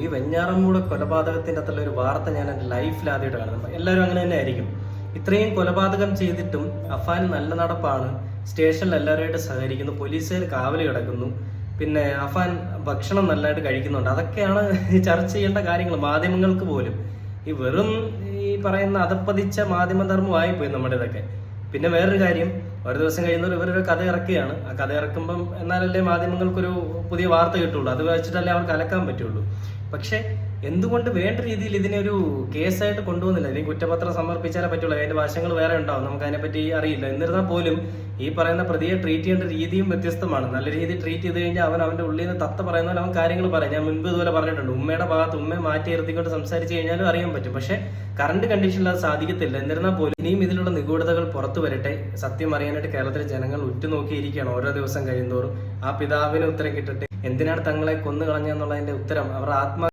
ഈ വെഞ്ഞാറമ്മൂട് കൊലപാതകത്തിന്റെ അകത്തുള്ള ഒരു വാർത്ത ഞാൻ എന്റെ ലൈഫിൽ ആദ്യമായിട്ട് കാണുന്നത്. എല്ലാവരും അങ്ങനെ തന്നെ ആയിരിക്കും. ഇത്രയും കൊലപാതകം ചെയ്തിട്ടും അഫാൻ നല്ല നടപ്പാണ്. സ്റ്റേഷനിൽ എല്ലാവരുമായിട്ട് സഹകരിക്കുന്നു. പോലീസുകാർ കാവൽ കിടക്കുന്നു. പിന്നെ അഫാൻ ഭക്ഷണം നല്ലതായിട്ട് കഴിക്കുന്നുണ്ട്. അതൊക്കെയാണ് ചർച്ച ചെയ്യേണ്ട കാര്യങ്ങൾ. മാധ്യമങ്ങൾക്ക് പോലും. ഈ വെറും ഈ പറയുന്ന അതപ്പതിച്ച മാധ്യമധർമ്മമായി പോയി നമ്മുടെ ഇതൊക്കെ. പിന്നെ വേറൊരു കാര്യം. ഒരു ദിവസം കഴിയുന്നവർ ഇവരൊരു കഥ ഇറക്കുകയാണ്. ആ കഥ ഇറക്കുമ്പം എന്നാലല്ലേ മാധ്യമങ്ങൾക്കൊരു പുതിയ വാർത്ത കിട്ടുള്ളൂ. അത് വെച്ചിട്ടല്ലേ അവർക്ക് അലക്കാൻ പറ്റുള്ളൂ. പക്ഷെ എന്തുകൊണ്ട് വേണ്ട രീതിയിൽ ഇതിനെ ഒരു കേസായിട്ട് കൊണ്ടുവന്നില്ല? അല്ലെങ്കിൽ കുറ്റപത്രം സമർപ്പിച്ചാലേ പറ്റുള്ളൂ. അതിന്റെ വശങ്ങൾ വേറെ ഉണ്ടാവും. നമുക്ക് അതിനെപ്പറ്റി അറിയില്ല. എന്നിരുന്നാൽ പോലും ഈ പറയുന്ന പ്രതിയെ ട്രീറ്റ് ചെയ്യേണ്ട രീതിയും വ്യത്യസ്തമാണ്. നല്ല രീതിയിൽ ട്രീറ്റ് ചെയ്ത് കഴിഞ്ഞാൽ അവൻ അവന്റെ ഉള്ളിൽ നിന്ന് തത്ത പറയുന്ന അവൻ കാര്യങ്ങൾ പറയാം. ഞാൻ മുൻപ് ഇതുപോലെ പറഞ്ഞിട്ടുണ്ട്. ഉമ്മയുടെ ഭാഗത്ത് ഉമ്മയെ മാറ്റി നിർത്തിക്കൊണ്ട് സംസാരിച്ചു കഴിഞ്ഞാലും അറിയാൻ പറ്റും. പക്ഷെ കറണ്ട് കണ്ടീഷനിൽ അത് സാധിക്കത്തില്ല. എന്നിരുന്നാൽ പോലും ഇനിയും ഇതിലുള്ള നിഗൂഢതകൾ പുറത്തു വരട്ടെ. സത്യം അറിയാനായിട്ട് കേരളത്തിലെ ജനങ്ങൾ ഉറ്റുനോക്കിയിരിക്കുകയാണ് ഓരോ ദിവസം കഴിയുന്നതോറും ആ പിതാവിന് ഉത്തരം കിട്ടട്ടെ. എന്തിനാണ് തങ്ങളെ കൊന്നു കളഞ്ഞെന്നുള്ളതിന്റെ ഉത്തരം. അവർ ആത്മ